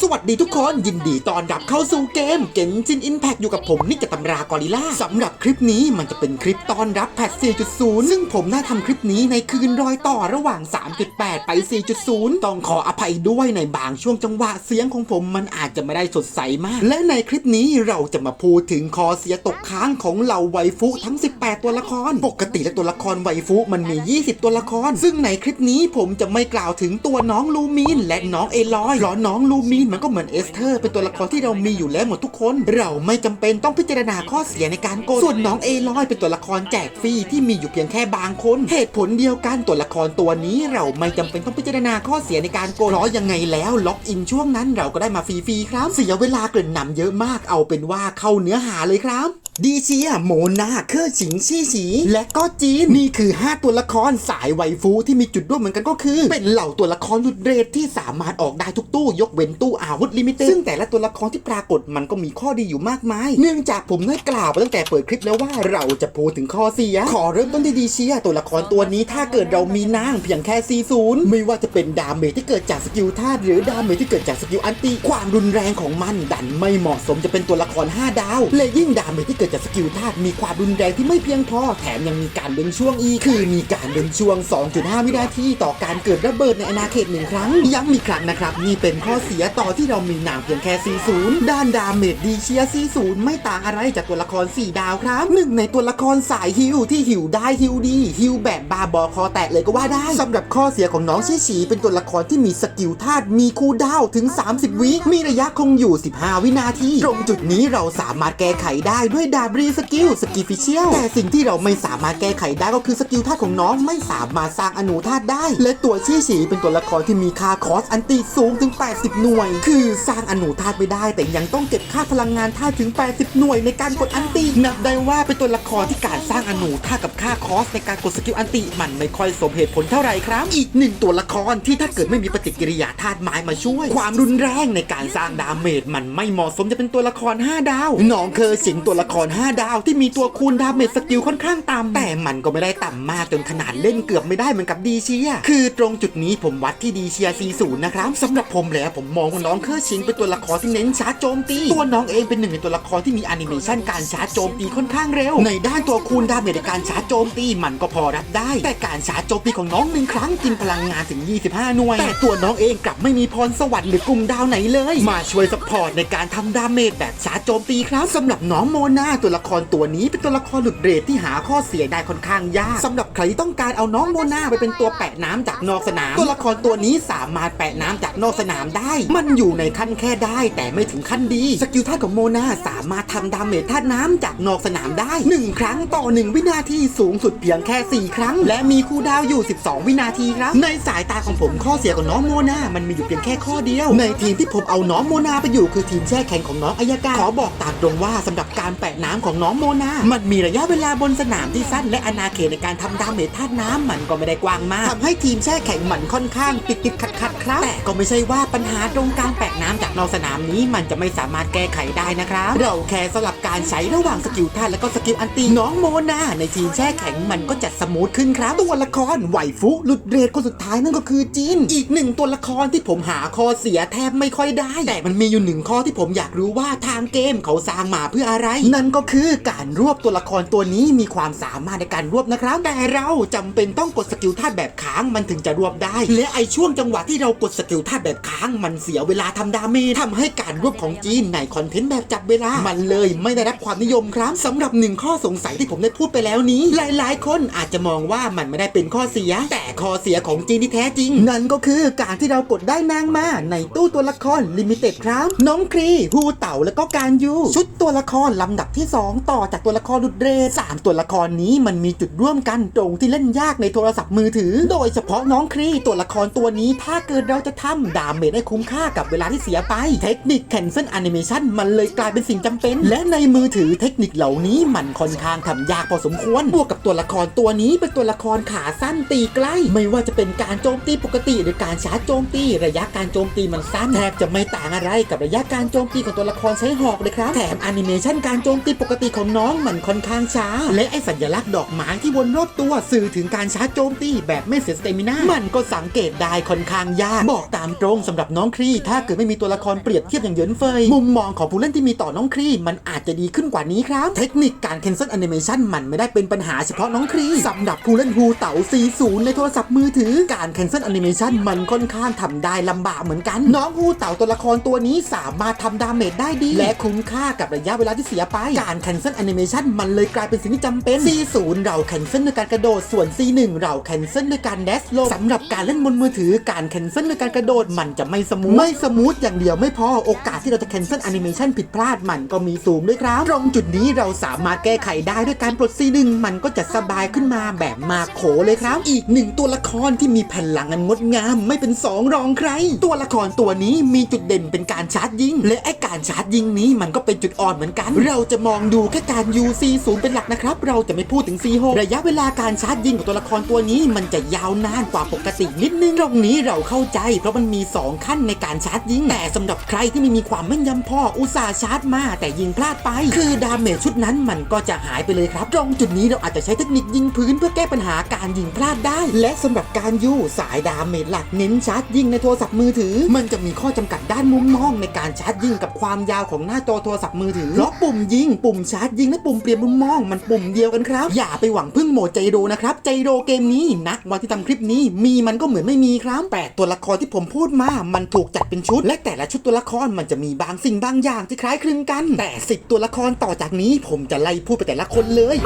สวัสดีทุกคนยินดีต้อนรับเข้าสู่เกมเกนจินอิมแพกอยู่กับผมนิจากตำรากอริล่าสำหรับคลิปนี้มันจะเป็นคลิปต้อนรับแพท 4.0 ซึ่งผมได้ทำคลิปนี้ในคืนรอยต่อระหว่าง 3.8 ไป 4.0 ต้องขออภัยด้วยในบางช่วงจังหวะเสียงของผมมันอาจจะไม่ได้สดใสมาก และในคลิปนี้เราจะมาพูดถึงคอเสียตกค้างของเหล่าไวฟุทั้ง 18 ตัวละคร ปกติและตัวละครไวฟุมันมี 20 ตัวละคร ซึ่งในคลิปนี้ผมจะไม่กล่าวถึงตัวน้องลูมินและน้องเอลอยเพราะน้องลูมินีนมันก็เหมือนเอสเธอร์ เป็นตัวละครที่เรามีอยู่แล้วหมดทุกคน เราไม่จำเป็นต้องพิจารณาข้อเสียในการโกนส่วนน้องเอลอยเป็นตัวละครแจกฟรีที่มีอยู่เพียงแค่บางคน เหตุผลเดียวกันตัวละครตัวนี้เราไม่จำเป็นต้องพิจารณาข้อเสียในการโกนเพราะยังไงแล้วล็อกอินช่วงนั้นเราก็ได้มาฟรีๆครับ เสียเวลาเกริ่นนำเยอะมากเอาเป็นว่าเข้าเนื้อหาเลยครับ ดีเชียโมนาเคอร์ฉิงชี่ฉีและก็จีน นี่คือ 5 ตัวละครสายไวฟูที่มีจุดร่วมเหมือนกันก็คือ เป็นเหล่าตัวละครหลุดเรทที่สามารถออกได้ทุกตู้ ยกเว้นตู้อาวุธลิมิเต็ดซึ่งแต่ละตัวละครที่ปรากฏมันก็มีข้อดีอยู่มากมาย เนื่องจากผมได้กล่าวไปตั้งแต่เปิดคลิปแล้วว่าเราจะพูดถึงข้อเสีย ขอเริ่มต้นที่ดีเชียตัวละครตัวนี้ถ้าเกิดเรามีนางเพียงแค่ 40 ไม่ว่าจะเป็นดาเมจที่เกิดจากสกิลธาตุหรือดาเมจที่เกิดจากสกิลอันติความรุนแรงของมันดันไม่เหมาะสมจะเป็นตัวละคร 5 ดาว และยิ่งดาเมจที่เกิดจากสกิลธาตุมีความรุนแรงที่ไม่เพียงพอ แถมยังมีการเล็งช่วงอีกคือมีการเล็งช่วง 2.5 วินาทีต่อการเกิดระเบิดในอาณาเขตหนึ่งครั้ง ย้ำอีกครั้งนะครับ นี่เป็นข้อเสียต่อที่เรามีนางเพียงแค่ 40 ด้านดาเมจดีเชีย 40 ไม่ต่างอะไรจากตัวละคร 4 ดาวครับหนึ่งในตัวละครสายฮิวที่ฮิวได้ฮิวดีฮิวแบบบาบอคอแตกเลยก็ว่าได้สำหรับข้อเสียของน้องชิฉีเป็นตัวละครที่มีสกิลธาตุมีคูดาวถึง 30 วิมีระยะคงอยู่ 15 วินาทีตรงจุดนี้เราสามารถแก้ไขได้ด้วยดาบรีสกิลสกิฟิเชียลแต่สิ่งที่เราไม่สามารถแก้ไขได้ก็คือสกิลธาตุของน้องไม่สามารถสร้างอนุธาตุได้ และตัวชิฉีเป็นตัวละครที่มีค่าคอสอันติสูงถึง 80 หน่วย คือสร้างอนุธาตุไม่ได้ แต่ยังต้องเก็บค่าพลังงานธาตุถึง 80 หน่วยในการกดอันตินับได้ว่าเป็นตัวละครที่การสร้างอนุธาตุกับค่าคอสในการกดสกิลอันติมันไม่ค่อยสมเหตุผลเท่าไหร่ครับ อีกหนึ่งตัวละครที่ถ้าเกิดไม่มีปฏิกิริยาธาตุไม้มาช่วย ความรุนแรงในการสร้างดาเมจมันไม่เหมาะสมจะเป็นตัวละคร 5 ดาวน้องเคอสิงตัวละคร5 ดาวที่มีตัวคูณดาเมจสกิลค่อนข้างต่ำแต่มันก็ไม่ได้ต่ำมากจนขนาดเล่นเกือบไม่ได้เหมือนกับดีเชีย คือตรงจุดนี้ผมวัดที่ดีเชีย40นะครับสำหรับผมแล้วผมมองว่าน้องเคอร์ชิงเป็นตัวละครที่เน้นชาร์จโจมตี ตัวน้องเองเป็นหนึ่งในตัวละครที่มีแอนิเมชันการชาร์จโจมตีค่อนข้างเร็ว ในด้านตัวคูณดาเมจในการชาร์จโจมตีมันก็พอรับได้ แต่การชาร์จโจมตีของน้องหนึ่งครั้งกินพลังงานถึง 25 หน่วย แต่ตัวน้องเองกลับไม่มีพรสวรรค์หรือกลุ่มดาวไหนเลย มาช่วยสปอร์ตในการทำดาเมจแบบชาร์จโจมตีครับสำหรับน้องโมนาตัวละครตัวนี้เป็นตัวละครหลุดเรทที่หาข้อเสียได้ค่อนข้างยากสำหรับใครที่ต้องการเอาน้องโมนาไปเป็นตัวแปะน้ำจากนอกสนาม ตัวละครตัวนี้สามารถแปะน้ำจากนอกสนามได้ มันอยู่ในขั้นแค่ได้ แต่ไม่ถึงขั้นดีสกิลธาของโมนาสามารถทำดาเมจธาน้ำจากนอกสนามได้หนึ่งครั้งต่อหนึ่งวินาทีสูงสุดเพียงแค่ 4 ครั้ง และมีคูดาวอยู่ 12 วินาทีครับ ในสายตาของผมข้อเสียของน้องโมนามันมีอยู่เพียงแค่ข้อเดียว ในทีมที่ผมเอาน้องโมนาไปอยู่คือทีมแช่แข็งของน้องอายการขอบอกตามตรงว่าสำหรับการแปะน้ำของน้องโมนา มันมีระยะเวลาบนสนามที่สั้นและอาณาเขตในการทำดาเมจธาตุน้ำมันก็ไม่ได้กว้างมากทำให้ทีมแช่แข็งมันค่อนข้างติดติดขัดขัดๆครับ แต่ก็ไม่ใช่ว่าปัญหาตรงการแปะน้ำจากนอกสนามนี้มันจะไม่สามารถแก้ไขได้นะครับ เราแค่สลับการใช้ระหว่างสกิลธาตุและก็สกิลอันตีน้องโมนาในทีมแช่แข็งมันก็จะสมูทขึ้นครับตัวละครไหวฟุหลุดเรทคนสุดท้ายนั่นก็คือจีนอีกหนึ่งตัวละครที่ผมหาข้อเสียแทบไม่ค่อยได้ แต่มันมีอยู่หนึ่งข้อที่ผมอยากรู้ว่าทางเกมเขาสร้างมาเพื่ออะไรนั่นก็คือการรวบตัวละครตัวนี้มีความสามารถในการรวบนะครับ แต่เราจำเป็นต้องกดสกิลธาตุแบบค้างมันถึงจะรวบได้ และไอช่วงจังหวะที่เรากดสกิลธาตุแบบค้างมันเสียเวลาทำดาเมจทำให้การรวบของจีนในคอนเทนต์แบบจับเวลา มันเลยไม่ได้รับความนิยมครับสำหรับหนึ่งข้อสงสัยที่ผมได้พูดไปแล้วนี้ หลาย ๆ คนอาจจะมองว่ามันไม่ได้เป็นข้อเสีย แต่ข้อเสียของจีนที่แท้จริง นั่นก็คือการที่เรากดได้นางมาในตู้ตัวละครลิมิเต็ดครับ น้องครีฮูเต่าแล้วก็การยูชุดตัวละครลำดับที่2 ต่อจากตัวละครดุดเรสามตัวละครนี้มันมีจุดร่วมกันตรงที่เล่นยากในโทรศัพท์มือถือ โดยเฉพาะน้องครีตัวละครตัวนี้ถ้าเกิดเราจะทำดาเมจให้คุ้มค่ากับเวลาที่เสียไป เทคนิค cancel animation มันเลยกลายเป็นสิ่งจำเป็น และในมือถือเทคนิคเหล่านี้มันค่อนข้างทำยากพอสมควรบวกกับตัวละครตัวนี้เป็นตัวละครขาสั้นตีใกล้ ไม่ว่าจะเป็นการโจมตีปกติหรือการชาร์จโจมตี ระยะการโจมตีมันสั้นแทบจะไม่ต่างอะไรกับระยะการโจมตีของตัวละครใช้หอกเลยครับแถมแอนิเมชันการโจมตีตีปกติของน้องมันค่อนข้างช้า และไอสัญลักษณ์ดอกไม้ที่วนรอบตัวสื่อถึงการช้าโจมตีแบบไม่เสียสเตมินามันก็สังเกตได้ค่อนข้างยาก บอกตามตรงสำหรับน้องครีถ้าเกิดไม่มีตัวละครเปรียบเทียบอย่างเยินเฟย มุมมองของผู้เล่นที่มีต่อน้องครีมันอาจจะดีขึ้นกว่านี้ครับ เทคนิคการ cancel animation มันไม่ได้เป็นปัญหาเฉพาะน้องครีสำหรับผู้เล่นฮูเต๋า40 ในโทรศัพท์มือถือ การ cancel animation มันค่อนข้างทำได้ลำบากเหมือนกัน น้องฮูเต๋าตัวละครตัวนี้สามารถทำดาเมจได้ดี และคุ้มค่ากับระยะเวลาที่เสียไปการ cancel animation มันเลยกลายเป็นสิ่งที่จำเป็น C0 เรา cancel ด้วยการกระโดด ส่วน C1 เรา cancel ด้วยการ dash ลงสำหรับการเล่นบนมือถือการ cancel ด้วยการกระโดดมันจะไม่สมูทไม่สมูทอย่างเดียวไม่พอโอกาสที่เราจะ cancel animation ผิดพลาดมันก็มีสูงด้วยครับ ตรงจุดนี้เราสามารถแก้ไขได้ด้วยการปลด C1 มันก็จะสบายขึ้นมาแบบมาโขเลยครับ อีกหนึ่งตัวละครที่มีแผ่นหลังอันงดงามไม่เป็นสองรองใคร ตัวละครตัวนี้มีจุดเด่นเป็นการชาร์จยิง และไอการชาร์จยิงนี้มันก็เป็นจุดอ่อนเหมือนกัน เราจะมองดูแค่การ UC 0เป็นหลักนะครับ เราจะไม่พูดถึง C6 ระยะเวลาการชาร์จยิงของตัวละครตัวนี้มันจะยาวนานกว่าปกตินิดนึงตรงนี้เราเข้าใจ เพราะมันมี 2 ขั้นในการชาร์จยิง แต่สำหรับใครที่ไม่มีความแม่นยำพออุตส่าห์ชาร์จมา แต่ยิงพลาดไป คือดาเมจชุดนั้นมันก็จะหายไปเลยครับ ตรงจุดนี้เราอาจจะใช้เทคนิคยิงพื้นเพื่อแก้ปัญหาการยิงพลาดได้ และสำหรับการยูสายดาเมจหลักเน้นชาร์จยิงในโทรศัพท์มือถือ มันจะมีข้อจำกัดด้านมุมมองในการชาร์จยิงกับความยาวของหน้าจอโทรศัพท์มือถือเพราะปุ่มยิงปุ่มชาร์จยิงและปุ่มเปลี่ยนมุมมองมันปุ่มเดียวกันครับ อย่าไปหวังพึ่งโหมดใจโดนะครับใจโดเกมนี้นักวันที่ทำคลิปนี้ มีมันก็เหมือนไม่มีครับแปดตัวละครที่ผมพูดมา มันถูกจัดเป็นชุด และแต่ละชุดตัวละครมันจะมีบางสิ่งบางอย่างที่คล้ายคลึงกัน แต่สิบตัวละครต่อจากนี้ ผมจะไล่พูดไปแต่ละคนเลย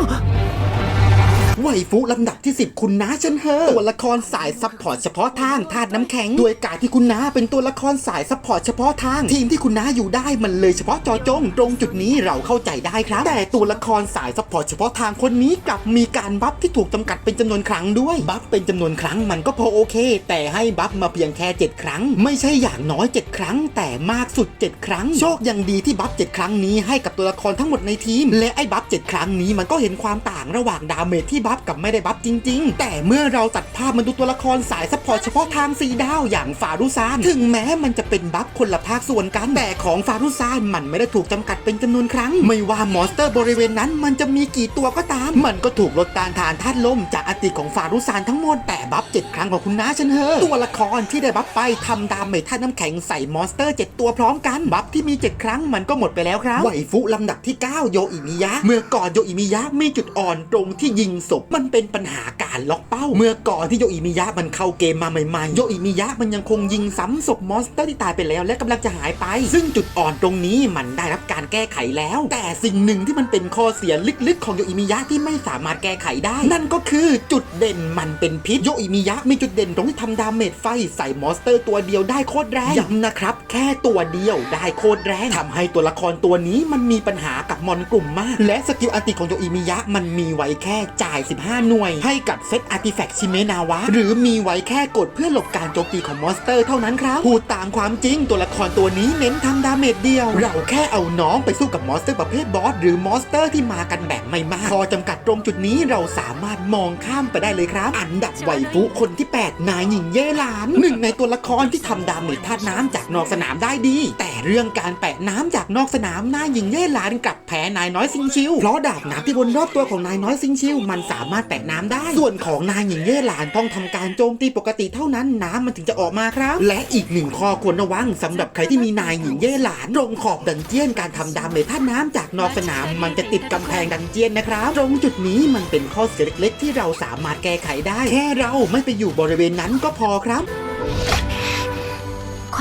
ไวฟุลำดับที่ 10 คุณน้าเชนเฮอตัวละครสายซัพพอร์ตเฉพาะทางธาตุน้ำแข็งด้วยการที่คุณน้าเป็นตัวละครสายซัพพอร์ตเฉพาะทาง ทีมที่คุณน้าอยู่ได้มันเลยเฉพาะจอจง ตรงจุดนี้เราเข้าใจได้ครับ แต่ตัวละครสายซัพพอร์ตเฉพาะทางคนนี้กลับมีการบัฟที่ถูกจำกัดเป็นจำนวนครั้งด้วยบัฟเป็นจำนวนครั้งมันก็พอโอเค แต่ให้บัฟมาเพียงแค่ 7 ครั้ง ไม่ใช่อย่างน้อย 7 ครั้ง แต่มากสุด 7 ครั้ง โชคยังดีที่บัฟ7ครั้งนี้ให้กับตัวละครทั้งหมดในทีม และไอ้บัฟ7ครั้งนี้มันก็เห็นความต่างระหว่างดาเมจที่บัฟกับไม่ได้บัฟจริง ๆ แต่เมื่อเราตัดภาพมาดูตัวละครสายซัพพอร์ตเฉพาะทางสีดาวอย่างฟารุซานถึงแม้มันจะเป็นบัฟคนละภาคส่วนกันแต่ของฟารุซานมันไม่ได้ถูกจำกัดเป็นจำนวนครั้ง ไม่ว่ามอนสเตอร์บริเวณนั้นมันจะมีกี่ตัวก็ตาม มันก็ถูกลดต้านทานธาตุลมจากอติของฟารุซานทั้งหมดแต่บัฟ7ครั้งของคุณน้าฉันเฮอะตัวละครที่ได้บัฟไปทำดาเมจธาตุน้ำแข็งใส่มอนสเตอร์ 7 ตัวพร้อมกัน บัฟที่มี 7 ครั้งมันก็หมดไปแล้วครับไหวฟุลำดับที่ 9 โยอิมิยะ เมื่อก่อนโยอิมิยะมีจุดอ่อนตรงที่ยิงศพมันเป็นปัญหาการล็อกเป้า เมื่อก่อนที่โยอิมิยะมันเข้าเกมมาใหม่ๆ โยอิมิยะมันยังคงยิงซ้ำศพมอนสเตอร์ที่ตายไปแล้วและกำลังจะหายไป ซึ่งจุดอ่อนตรงนี้มันได้รับการแก้ไขแล้ว แต่สิ่งหนึ่งที่มันเป็นข้อเสียลึกๆ ของโยอิมิยะที่ไม่สามารถแก้ไขได้ นั่นก็คือจุดเด่นมันเป็นพิษโยอิมิยะมีจุดเด่นตรงที่ทำดาเมจไฟใส่มอนสเตอร์ตัวเดียวได้โคตรแรงย้ำนะครับ แค่ตัวเดียวได้โคตรแรงทำให้ตัวละครตัวนี้มันมีปัญหากับมอนกลุ่มมาก และสกิลอันติของโยอิมิยะมันมีไว้แค่จ่าย15หน่วย ให้กับเซตอาร์ติแฟกต์ชิเมนาวะ หรือมีไว้แค่กดเพื่อหลบการโจมตีของมอนสเตอร์เท่านั้นครับ พูดตามความจริงตัวละครตัวนี้เน้นทำดาเมจเดียว เราแค่เอาน้องไปสู้กับมอนสเตอร์ประเภทบอสหรือมอนสเตอร์ที่มากันแบบไม่มากพอจำกัดตรงจุดนี้เราสามารถมองข้ามไปได้เลยครับ อันดับไวฟุคนที่ 8 นายหญิงเย่หลานหนึ่งในตัวละครที่ทำดาเมจธาตุน้ำจากนอกสนามได้ดี แต่เรื่องการแปะน้ำจากนอกสนามนายหญิงเย่หลานกลับแพ้นายน้อยซิงชิวเพราะดาบน้ำที่วนรอบตัวของนายน้อยซิงชิวมันสามารถแปะน้ำได้ ส่วนของนายหญิงเย่หลานต้องทำการโจมตีปกติเท่านั้นน้ำมันถึงจะออกมาครับ และอีกหนึ่งข้อควรระวังสำหรับใครที่มีนายหญิงเย่หลานตรงขอบดันเจียนการทำดาเมจธาตุน้ำจากนอกสนามมันจะติดกำแพงดันเจียนนะครับ ตรงจุดนี้มันเป็นข้อเสียเล็กๆ ที่เราสามารถแก้ไขได้ แค่เราไม่ไปอยู่บริเวณนั้นก็พอครับ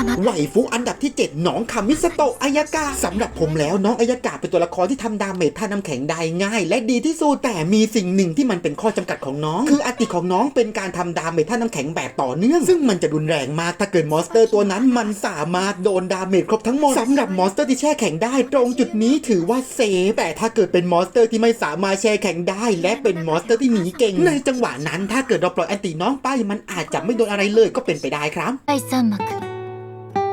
นัทไหวฟุอันดับที่ 7 หนองคามิสโตะอายากาสำหรับผมแล้วน้องอายากาเป็นตัวละครที่ทำดาเมจท่าน้ำแข็งได้ง่าย และดีที่สุดแต่มีสิ่งหนึ่งที่มันเป็นข้อจำกัดของน้อง คืออติของน้องเป็นการทำดาเมจท่าน้ำแข็งแบบต่อเนื่อง ซึ่งมันจะรุนแรงมากถ้าเกิดมอสเตอร์ตัวนั้นมันสามารถโดนดาเมจครบทั้งหมดสำหรับมอสเตอร์ที่แช่แข็งได้ ตรงจุดนี้ถือว่าเซฟแต่ถ้าเกิดเป็นมอสเตอร์ที่ไม่สามารถแช่แข็งได้ และเป็นมอสเตอร์ที่หนีเก่ง ในจังหวะนั้นถ้าเกิดเราปล่อยอันติน้องไปมันอาจจะไม่โดนอะไรเลยก็เป็นไปได้ครับไอซัมมั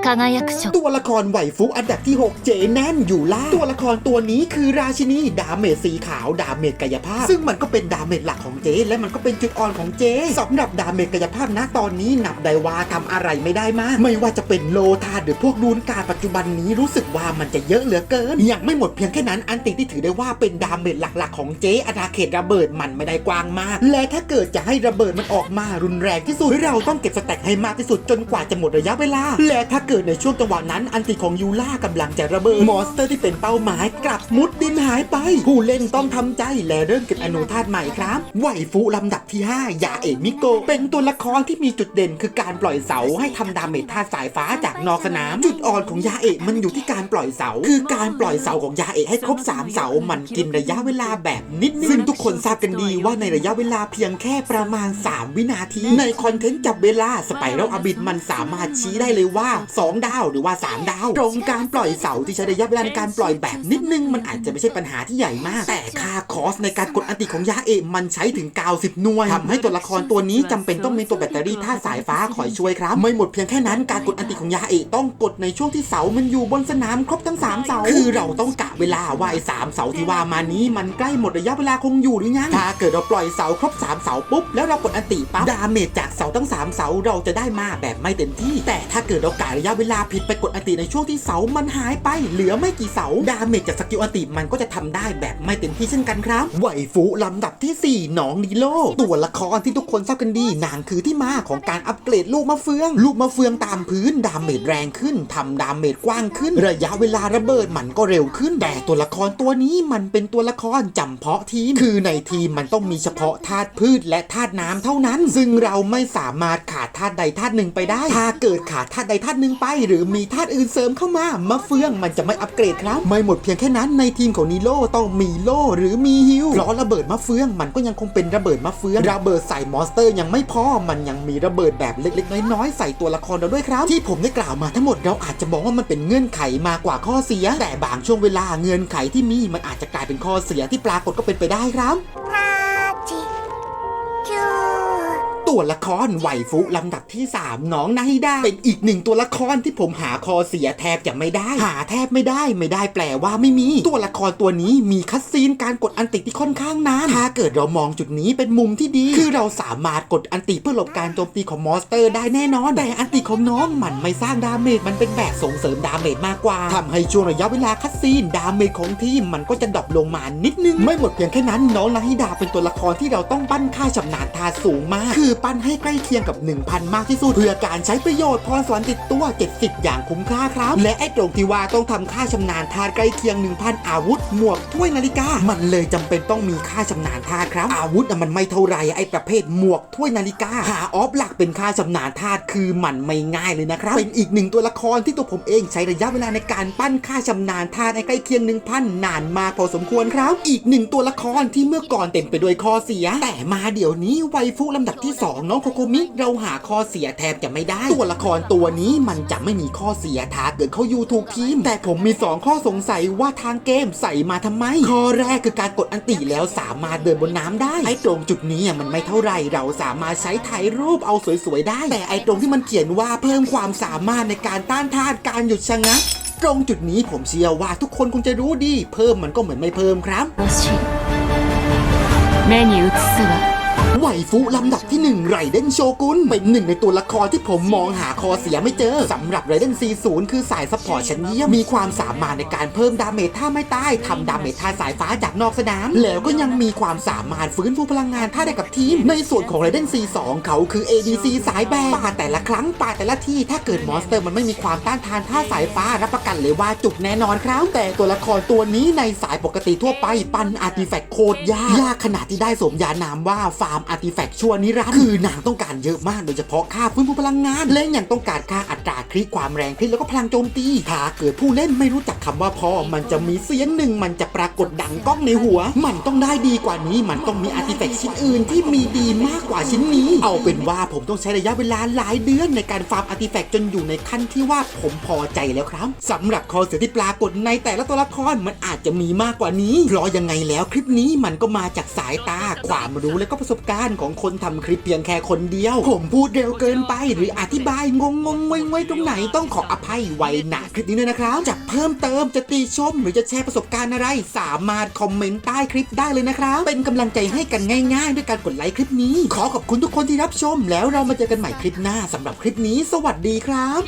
輝く諸 ตัวละครไหวฟุอันดับที่ 6 เจแนนอยู่ล่างตัวละครตัวนี้คือราชินีดาเมจสีขาวดาเมจกายภาพ ซึ่งมันก็เป็นดาเมจหลักของเจ และมันก็เป็นจุดอ่อนของเจสำหรับดาเมจกายภาพนะตอนนี้นับได้ว่าทำอะไรไม่ได้มาก ไม่ว่าจะเป็นโลธาตุหรือพวกรูนการปัจจุบันนี้รู้สึกว่ามันจะเยอะเหลือเกินยังไม่หมดเพียงแค่นั้นอันติที่ถือได้ว่าเป็นดาเมจหลักๆของเจอาณาเขตระเบิดมันไม่ได้กว้างมาก และถ้าเกิดจะให้ระเบิดมันออกมารุนแรงที่สุดเราต้องเก็บสแต็กให้มากที่สุดจนกว่าจะหมดระยะเวลา และถ้า เกิดในช่วงจังหวะนั้น อันติของยูล่ากำลังจะระเบิดมอนสเตอร์ที่เป็นเป้าหมายกลับมุดดินหายไป ผู้เล่นต้องทำใจและเริ่มเก็บอนุธาตใหม่ครับไหวฟุลำดับที่ 5 ยาเอะมิโก เป็นตัวละครที่มีจุดเด่น คือการปล่อยเสาให้ทำดาเมจธาตุสายฟ้าจากนอกสนาม จุดอ่อนของยาเอะมันอยู่ที่การปล่อยเสา คือการปล่อยเสาของยาเอะให้ครบ 3 เสา มันกินระยะเวลาแบบนิดนึงซึ่งทุกคนทราบกันดีว่าในระยะเวลาเพียงแค่ประมาณ 3 วินาที ในคอนเทนต์จับเวลาสไปรัลอบิดมันสามารถชี้ได้เลยว่า2 ดาวหรือว่า 3 ดาว ตรงการปล่อยเสาที่ใช้ระยะเวลาในการปล่อยแบบนิดนึง มันอาจจะไม่ใช่ปัญหาที่ใหญ่มาก แต่ค่าคอสในการกดอันติของยาเอะมันใช้ถึง 90 หน่วยทำให้ตัวละครตัวนี้จำเป็นต้องมีตัวแบตเตอรี่ท่าตุสายฟ้าคอยช่วยครับ ไม่หมดเพียงแค่นั้นการกดอันติของยาเอะต้องกดในช่วงที่เสามันอยู่บนสนามครบทั้ง 3 เสา คือเราต้องกะเวลาว่าไอ้สามเสาที่ว่ามานี้มันใกล้หมดระยะเวลาคงอยู่หรือยังถ้าเกิดเราปล่อยเสาครบ 3 เสาปุ๊บแล้วเรากดอันติปั๊บดาเมจจากเสาทั้ง 3 เสาเราจะได้มาแบบไม่เต็มที่ แต่ถ้าเกิดเรากะระยะเวลาผิดไปกดอติในช่วงที่เสามันหายไป เหลือไม่กี่เสา ดาเมจจากสกิลอติมันก็จะทำได้แบบไม่เต็มที่เช่นกันครับ ไหวฟูลำดับทีสี่4 หนองนีโล ตัวละครที่ทุกคนทราบกันดี นางคือที่มาของการอัปเกรดลูกมะเฟือง ลูกมะเฟืองตามพื้น ดาเมจแรงขึ้นทำดาเมจกว้างขึ้น ระยะเวลาระเบิดมันก็เร็วขึ้น แต่ตัวละครตัวนี้มันเป็นตัวละครจำเพาะทีม คือในทีมมันต้องมีเฉพาะธาตุพืชและธาตุน้ำเท่านั้น ซึ่งเราไม่สามารถขาดธาตุใดธาตุหนึ่งไปได้ ถ้าเกิดขาดธาตุใดธาตุหนึ่งไป หรือมีธาตุอื่นเสริมเข้ามามะเฟืองมันจะไม่อัปเกรดครับ ไม่หมดเพียงแค่นั้นในทีมของนีโร่ต้องมีโลหรือมีฮิลเพราะระเบิดมะเฟืองมันก็ยังคงเป็นระเบิดมะเฟืองระเบิดใส่มอนสเตอร์ยังไม่พอมันยังมีระเบิดแบบเล็กๆ น้อยๆใส่ตัวละครเราด้วยครับ ที่ผมได้กล่าวมาทั้งหมดเราอาจจะมองว่ามันเป็นเงื่อนไขมากกว่าข้อเสีย แต่บางช่วงเวลาเงื่อนไขที่มีมันอาจจะกลายเป็นข้อเสียที่ปรากฏก็เป็นไปได้ครับ ตัวละครไหวฟุลำดับที่ 3 น้องนาฮิดาเป็นอีกหนึ่งตัวละครที่ผมหาคอเสียแทบจะไม่ได้ หาแทบไม่ได้ไม่ได้แปลว่าไม่มี ตัวละครตัวนี้มีคัดซีนการกดอันติที่ค่อนข้างนานถ้าเกิดเรามองจุดนี้เป็นมุมที่ดี คือเราสามารถกดอันติเพื่อหลบการโจมตีของมอนสเตอร์ได้แน่นอน แต่อันติของน้องมันไม่สร้างดาเมจมันเป็นแบบส่งเสริมดาเมจมากกว่าทำให้ช่วงระยะเวลาคัดซีนดาเมจของทีมมันก็จะดรอปลงมานิดนึง ไม่หมดเพียงแค่นั้นน้องนาฮิดาเป็นตัวละครที่เราต้องปั้นค่าชำนาญทาสูงมาก คือปั้นให้ใกล้เคียงกับ 1,000 มากที่สุด เพื่อการใช้ประโยชน์พรสวรรค์ติดตัว 70 อย่างคุ้มค่าครับ และไอ้ตรงที่ว่าต้องทำค่าชำนาญทาใกล้เคียง 1,000 อาวุธ หมวกถ้วยนาฬิกา มันเลยจำเป็นต้องมีค่าชำนาญทาครับ อาวุธน่ะมันไม่เท่าไรไอ้ประเภทหมวกถ้วยนาฬิกาหาออฟหลักเป็นค่าชำนาญทาคือมันไม่ง่ายเลยนะครับเป็นอีกหนึ่งตัวละครที่ตัวผมเองใช้ระยะเวลาในการปั้นค่าชำนาญทาให้ใกล้เคียง 1,000 นานมากพอสมควรครับ อีกหนึ่งตัวละครที่เมื่อก่อนเต็มไปด้วยข้อเสีย แต่มาเดี๋ยวนี้ไวฟุลำดับที่2 2 น้องโคโคมิเราหาข้อเสียแทบจะไม่ได้ ตัวละครตัวนี้มันจะไม่มีข้อเสียถ้าเกิดเขาอยู่ถูกทีม แต่ผมมี 2 ข้อสงสัยว่าทางเกมใส่มาทำไม ข้อแรกคือการกดอันติแล้วสามารถเดินบนน้ำได้ไอ้ตรงจุดนี้มันไม่เท่าไรเราสามารถใช้ถ่ายรูปเอาสวยๆได้ แต่ไอ้ตรงที่มันเขียนว่าเพิ่มความสามารถในการต้านทานการหยุดชะงักตรงจุดนี้ผมเชื่อว่าทุกคนคงจะรู้ดี เพิ่มมันก็เหมือนไม่เพิ่มครับ ไหวฟุลำดับที่ 1 ไรเดนโชกุนเป็นหนึ่งในตัวละครที่ผมมองหาคอเสียไม่เจอสำหรับไรเดนซีศูนย์คือสายซัพพอร์ตชั้นเยี่ยม มีความสามารถในการเพิ่มดาเมจท่าไม่ตายทำดาเมจท่าสายฟ้าจากนอกสนาม แล้วก็ยังมีความสามารถฟื้นฟูพลังงานท่าได้กับทีม ในส่วนของไรเดนซีสองเขาคือ ADC สายแบกป่าแต่ละครั้งป่าแต่ละที่ถ้าเกิดมอนสเตอร์มันไม่มีความต้านทานท่าสายฟ้ารับประกันเลยว่าจุกแน่นอนครับแต่ตัวละครตัวนี้ในสายปกติทั่วไปปั้นอาร์ติแฟกต์โคตรยากยากขนาดที่ได้สมญานามว่าฟาร์มอาร์ติแฟกต์ชั่วนิรันดร์คือนางต้องการเยอะมากโดยเฉพาะค่าฟื้นฟูพลังงาน และยังต้องการค่าอัตราคลิกความแรงคลิกแล้วก็พลังโจมตีถ้าเกิดผู้เล่นไม่รู้จักคำว่าพอมันจะมีเสียงหนึ่งมันจะปรากฏดังก้องในหัว มันต้องได้ดีกว่านี้มันต้องมีอาร์ติแฟกต์ชิ้นอื่นที่มีดีมากกว่าชิ้นนี้ เอาเป็นว่าผมต้องใช้ระยะเวลาหลายเดือนในการฟาร์มอาร์ติแฟกต์จนอยู่ในขั้นที่ว่าผมพอใจแล้วครับสำหรับคอเสียที่ปรากฏในแต่ละตัวละครมันอาจจะมีมากกว่านี้เพราะยังไงแล้วคลิปนี้มันก็มาจากสายตาความรู้และก็ประสบการณ์ของคนทำคลิปเพียงแค่คนเดียว ผมพูดเร็วเกินไป หรืออธิบายงงงงงงตรงไหนต้องขออภัยไว้หนาคลิปนี้ด้วยนะครับ จะเพิ่มเติมจะตีชม หรือจะแชร์ประสบการณ์อะไร สามารถคอมเมนต์ใต้คลิปได้เลยนะครับ เป็นกำลังใจให้กันง่ายๆ ด้วยการกดไลค์คลิปนี้ ขอขอบคุณทุกคนที่รับชม แล้วเรามาเจอกันใหม่คลิปหน้าสำหรับคลิปนี้ สวัสดีครับ